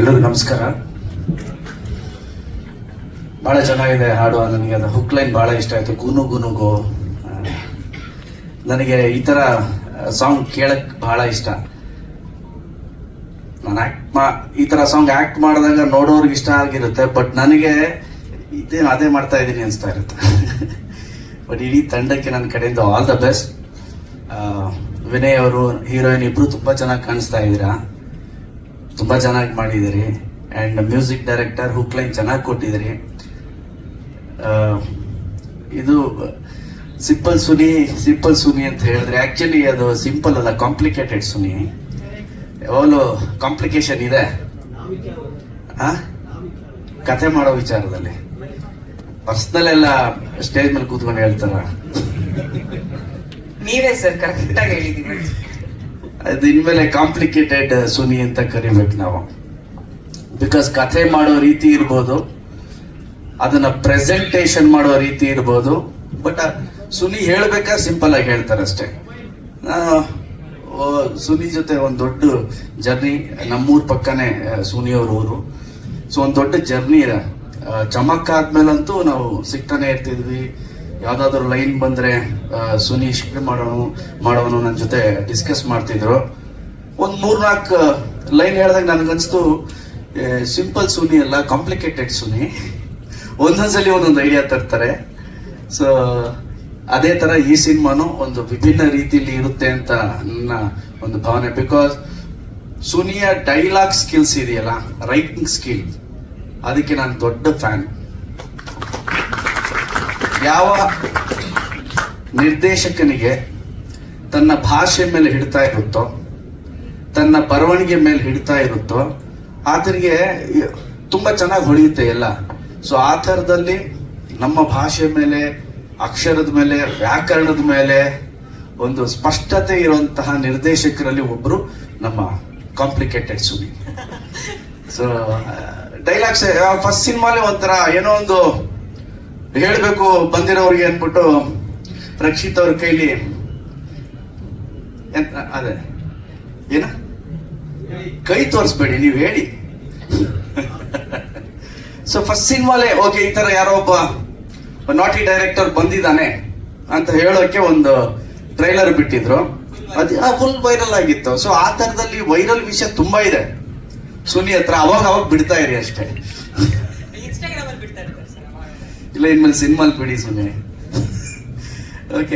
ಎಲ್ಲರಿಗೂ ನಮಸ್ಕಾರ. ಬಹಳ ಚೆನ್ನಾಗಿದೆ ಹಾಡು, ನನಗೆ ಅದು ಹುಕ್ ಲೈನ್ ಬಹಳ ಇಷ್ಟ ಆಯ್ತು. ಗುನು ಗುನುಗು ನನಗೆ ಈ ತರ ಸಾಂಗ್ ಕೇಳಕ್ ಬಹಳ ಇಷ್ಟ. ನಾನು ಆ್ಯಕ್ಟ್ ಮಾ, ಈ ತರ ಸಾಂಗ್ ಆಕ್ಟ್ ಮಾಡಿದಾಗ ನೋಡೋರ್ಗೆ ಇಷ್ಟ ಆಗಿರುತ್ತೆ ಬಟ್ ನನಗೆ ಇದೇನು ಅದೇ ಮಾಡ್ತಾ ಇದ್ದೀನಿ ಅನಿಸ್ತಾ ಇರುತ್ತೆ. ಬಟ್ ಇಡೀ ತಂಡಕ್ಕೆ ನನ್ನ ಕಡೆಯಿಂದ ಆಲ್ ದ ಬೆಸ್ಟ್ ವಿನಯ್ ಅವರು ಹೀರೋಯಿನ್ ಇಬ್ಬರು ತುಂಬಾ ಚೆನ್ನಾಗಿ ಕಾಣಿಸ್ತಾ ಇದ್ದೀರಾ? ತುಂಬಾ ಚೆನ್ನಾಗಿ ಮಾಡಿದಿರಿ. And music director hook line ಚೆನ್ನಾಗಿ ಕೊಟ್ಟಿದ್ದೀರಿ ಇದು ಸಿಂಪಲ್ ಸುನಿ ಸಿಂಪಲ್ ಸುನಿ ಅಂತ ಹೇಳಿದ್ರೆ ಆಕ್ಚುಲಿ ಅದು ಸಿಂಪಲ್ ಅಲ್ಲ ಕಾಂಪ್ಲಿಕೇಟೆಡ್ ಸುನಿ ಯಾವಾಗಲೂ ಕಾಂಪ್ಲಿಕೇಶನ್ ಇದೆ. ಕತೆ ಮಾಡೋ ವಿಚಾರದಲ್ಲಿ. ಪರ್ಸ್ನಲ್ ಎಲ್ಲ ಸ್ಟೇಜ್ ಮೇಲೆ ಕೂತ್ಕೊಂಡು ಹೇಳ್ತಾರ? ನೀವೇ ಸರ್ ಕರೆಕ್ಟ್ ಆಗಿ ಹೇಳಿದೀವಿ ಅದು ಇನ್ಮೇಲೆ ಕಾಂಪ್ಲಿಕೇಟೆಡ್ ಸುನಿ ಅಂತ ಕರಿಬೇಕು ನಾವು. ಬಿಕಾಸ್ ಕಥೆ ಮಾಡೋ ರೀತಿ ಇರ್ಬೋದು, ಅದನ್ನ ಪ್ರೆಸೆಂಟೇಷನ್ ಮಾಡೋ ರೀತಿ ಇರ್ಬೋದು ಬಟ್ ಸುನಿ ಹೇಳ್ಬೇಕಾ ಸಿಂಪಲ್ ಆಗಿ ಹೇಳ್ತಾರೆ ಅಷ್ಟೇ. ನಾನು ಸುನಿ ಜೊತೆ ಒಂದು ದೊಡ್ಡ ಜರ್ನಿ ನಮ್ಮೂರ್ ಪಕ್ಕನೇ ಸುನಿ ಅವ್ರ ಊರು. ಸೊ ಒಂದು ದೊಡ್ಡ ಜರ್ನಿ ಚಮಕ್ ಆದ್ಮೇಲಂತೂ ನಾವು ಸಿಗ್ತಾನೆ ಇರ್ತಿದ್ವಿ. ಯಾವ್ದಾದ್ರು ಲೈನ್ ಬಂದ್ರೆ ಸುನಿ ಶಿಪ್ ಮಾಡೋನು ಮಾಡೋನು ನನ್ನ ಜೊತೆ ಡಿಸ್ಕಸ್ ಮಾಡ್ತಿದ್ರು. ಒಂದ್ ಮೂರ್ನಾಲ್ಕು ಲೈನ್ ಹೇಳಿದಾಗ ನನಗನ್ಸ್ತು ಸಿಂಪಲ್ ಸುನಿ ಅಲ್ಲ ಕಾಂಪ್ಲಿಕೇಟೆಡ್ ಸುನಿ. ಒಂದೊಂದ್ಸಲಿ ಒಂದೊಂದು ಐಡಿಯಾ ತರ್ತಾರೆ. ಸೊ ಅದೇ ತರ ಈ ಸಿನಿಮಾನು ಒಂದು ವಿಭಿನ್ನ ರೀತಿಯಲ್ಲಿ ಇರುತ್ತೆ ಅಂತ ನನ್ನ ಒಂದು ಭಾವನೆ. ಬಿಕಾಸ್ ಸುನಿಯ ಡೈಲಾಗ್ ಸ್ಕಿಲ್ಸ್ ಇದೆಯಲ್ಲ ರೈಟಿಂಗ್ ಸ್ಕಿಲ್ ಅದಕ್ಕೆ ನಾನು ದೊಡ್ಡ ಫ್ಯಾನ್ ಯಾವ ನಿರ್ದೇಶಕನಿಗೆ ತನ್ನ ಭಾಷೆ ಮೇಲೆ ಹಿಡ್ತಾ ಇರುತ್ತೋ, ತನ್ನ ಬರವಣಿಗೆ ಮೇಲೆ ಹಿಡ್ತಾ ಇರುತ್ತೋ, ಆತನಿಗೆ ತುಂಬಾ ಚೆನ್ನಾಗಿ ಹೊಳೆಯುತ್ತೆ ಎಲ್ಲ. ಸೊ ಆ ಥರದಲ್ಲಿ ನಮ್ಮ ಭಾಷೆ ಮೇಲೆ, ಅಕ್ಷರದ ಮೇಲೆ, ವ್ಯಾಕರಣದ ಮೇಲೆ ಒಂದು ಸ್ಪಷ್ಟತೆ ಇರುವಂತಹ ನಿರ್ದೇಶಕರಲ್ಲಿ ಒಬ್ಬರು ನಮ್ಮ complicated Suni. So dialogues first ಸಿನಿಮಾಲೆ ಒಂಥರ ಏನೋ ಒಂದು ಹೇಳ್ಬೇಕು ಬಂದಿರೋರಿಗೆ ಅಂದ್ಬಿಟ್ಟು ರಕ್ಷಿತ್ ಅವ್ರ ಕೈಲಿ ಅದೇ. ಏನ? ಕೈ ತೋರಿಸ್ಬೇಡಿ, ನೀವು ಹೇಳಿ. ಸೊ ಫಸ್ಟ್ ಸಿನಿಮಾಲೆ ಓಕೆ ಈ ತರ ಯಾರೋ ಒಬ್ಬ ನಾಟಿ ಡೈರೆಕ್ಟರ್ ಬಂದಿದ್ದಾನೆ ಅಂತ ಹೇಳೋಕೆ ಒಂದು ಟ್ರೈಲರ್ ಬಿಟ್ಟಿದ್ರು. ಅದು ಫುಲ್ ವೈರಲ್ ಆಗಿತ್ತು. ಸೊ ಆ ತರದಲ್ಲಿ ವೈರಲ್ ವಿಷಯ ತುಂಬಾ ಇದೆ. ಸುನಿ ಹತ್ರ ಅವಾಗ ಅವಾಗ ಬಿಡ್ತಾ ಇರಿ ಅಷ್ಟೇ. ಇನ್ಸ್ಟಾಗ್ರಾಮ್ ಅಲ್ಲಿ ಬಿಡ್ತಾ ಇರ್ತಾರೆ ಸರ್ ಇಲ್ಲ